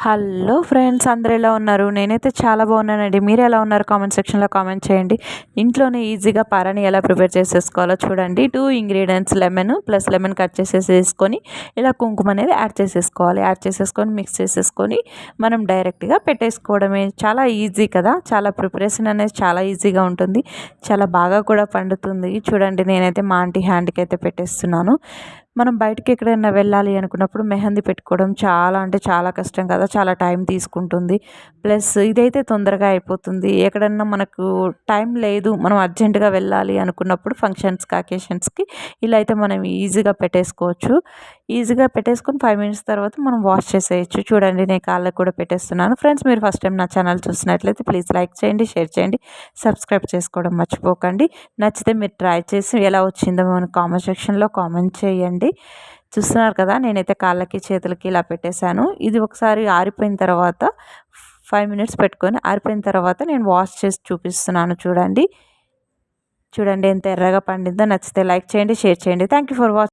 Hello friends అందరు ఎలా ఉన్నారు? నేనైతే చాలా బాగున్నానండి. మీరు ఎలా ఉన్నారు? కామెంట్ సెక్షన్లో కామెంట్ చేయండి. ఇంట్లోనే ఈజీగా పారాని ఎలా ప్రిపేర్ చేసేసుకోవాలో చూడండి. Two ingredients lemon plus lemon cut చేసేసేసుకొని ఇలా కుంకుమ అనేది యాడ్ చేసేసుకోవాలి. యాడ్ చేసేసుకొని మిక్స్ చేసేసుకొని మనం డైరెక్ట్గా పెట్టేసుకోవడమే. చాలా ఈజీ కదా. చాలా ప్రిపరేషన్ అనేది చాలా ఈజీగా ఉంటుంది. చాలా బాగా కూడా పండుతుంది. చూడండి నేనైతే మా ఆంటీ హ్యాండ్కి అయితే పెట్టేస్తున్నాను. మనం బయటకి ఎక్కడైనా వెళ్ళాలి అనుకున్నప్పుడు మెహందీ పెట్టుకోవడం చాలా అంటే చాలా కష్టం కదా చాలా టైం తీసుకుంటుంది. ప్లస్ ఇదైతే తొందరగా అయిపోతుంది. ఎక్కడన్నా మనకు టైం లేదు మనం అర్జెంటుగా వెళ్ళాలి అనుకున్నప్పుడు ఫంక్షన్స్కి అకేషన్స్కి ఇలా అయితే మనం ఈజీగా పెట్టేసుకోవచ్చు. ఈజీగా పెట్టేసుకొని ఫైవ్ మినిట్స్ తర్వాత మనం వాష్ చేసేయచ్చు. చూడండి నేను కాళ్ళకు కూడా పెట్టేస్తున్నాను. ఫ్రెండ్స్ మీరు ఫస్ట్ టైం నా ఛానల్ చూసినట్లయితే ప్లీజ్ లైక్ చేయండి షేర్ చేయండి సబ్స్క్రైబ్ చేసుకోవడం మర్చిపోకండి. నచ్చితే మీరు ట్రై చేసి ఎలా వచ్చిందో మన కామెంట్ సెక్షన్లో కామెంట్ చేయండి. చూస్తున్నారు కదా నేనైతే కాళ్ళకి చేతులకి ఇలా పెట్టేశాను. ఇది ఒకసారి ఆరిపోయిన తర్వాత ఫైవ్ మినిట్స్ పెట్టుకొని ఆరిపోయిన తర్వాత నేను వాష్ చేసి చూపిస్తున్నాను చూడండి. చూడండి ఎంత ఎర్రగా పండిందో. నచ్చితే లైక్ చేయండి షేర్ చేయండి. Thank you for watching